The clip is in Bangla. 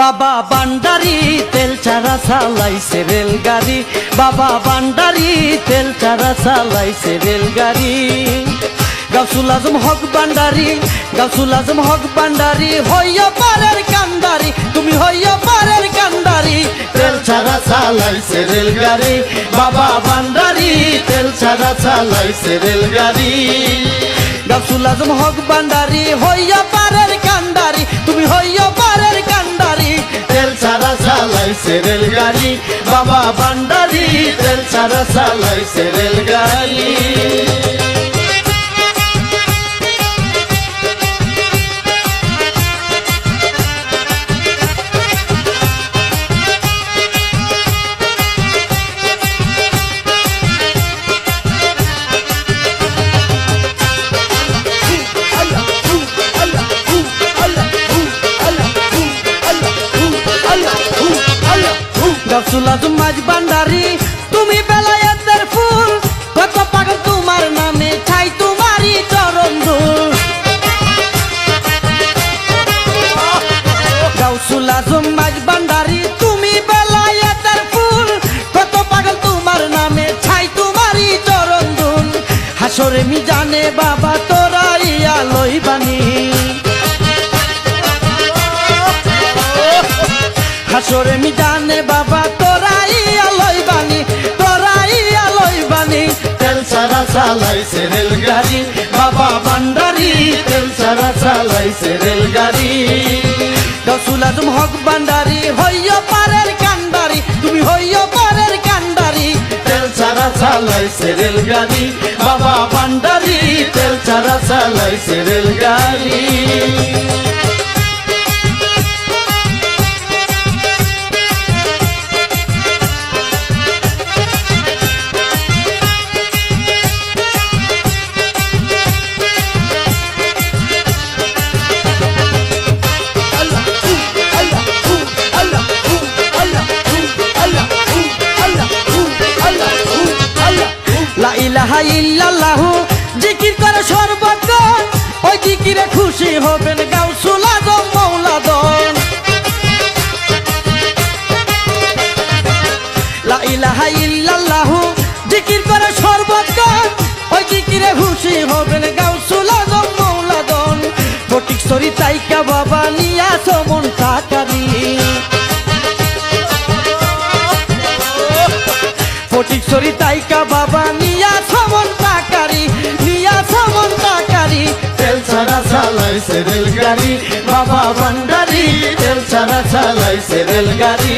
বাবা বান্ডারি, তেল চারা চালাইছে রেলগাড়ি। বাবা বান্ডারি, তেল চারা চালাইছে রেলগাড়ি। গাউসুল আজম হক বান্ডারি, গাউসুল আজম হক বান্ডারি, হইয়া পারের কান্দারি তুমি হইয়া পারের কান্দারি তেল ছাড়া চালাইছে রেলগাড়ি, বাবা বান্ডারি, তেল ছাড়া চালাইছে রেলগাড়ি। গাউসুল আজম হক বান্ডারি, হইয়া পারের কান্দারি তুমি হইয়া চালাইছে রেলগাড়ি। বাবা ভান্ডারি তেল ছাড়া চালাইছে রেলগাড়ি। গাছুলা মাঝ বান্ডারি তুমি বেলায়েতের ফুল, কত পাগল তোমার নামে ছাই তোমারই চরণ ধুল। গাউসুল আজম মাঝ বান্ডারি তুমি বেলায়েতের ফুল, কত পাগল তোমার নামে ছাই তোমারই চরণ ধুল। হাসরে মি জানে বাবা, তোরা ইয়া লইবানি হাসরে মি জানে বাবা চালাইছে রেলগাড়ি, বাবা বান্ডারি তেল সারা চালাইছে রেলগাড়ি। রসুল আজম হক বান্ডারি হইয় পারের কান্ডারি, তুমি হইয় পারের কান্ডারি। তেল সারা চালাইছে রেলগাড়ি, বাবা বান্ডারি তেল সারা চালাইছে রেলগাড়ি। ইলাহা ইল্লাল্লাহু। জিকির করে সর্বক্ষণ ওই জিকিরে খুশি হবেন গাউসুল আজম মৌলাদন। লা ইলাহা ইল্লাল্লাহু। জিকির করে সর্বক্ষণ ওই জিকিরে খুশি হবেন গাউসুল আজম মৌলাদন। ফটিক সরি তাইকা বাবা নিয়া সমন টাকারি ফটিক সরি তাইকা বাবা চালাইছে রেলগাড়ি বাবা ভান্ডারি তেল ছাড়া চালাইছে রেলগাড়ি।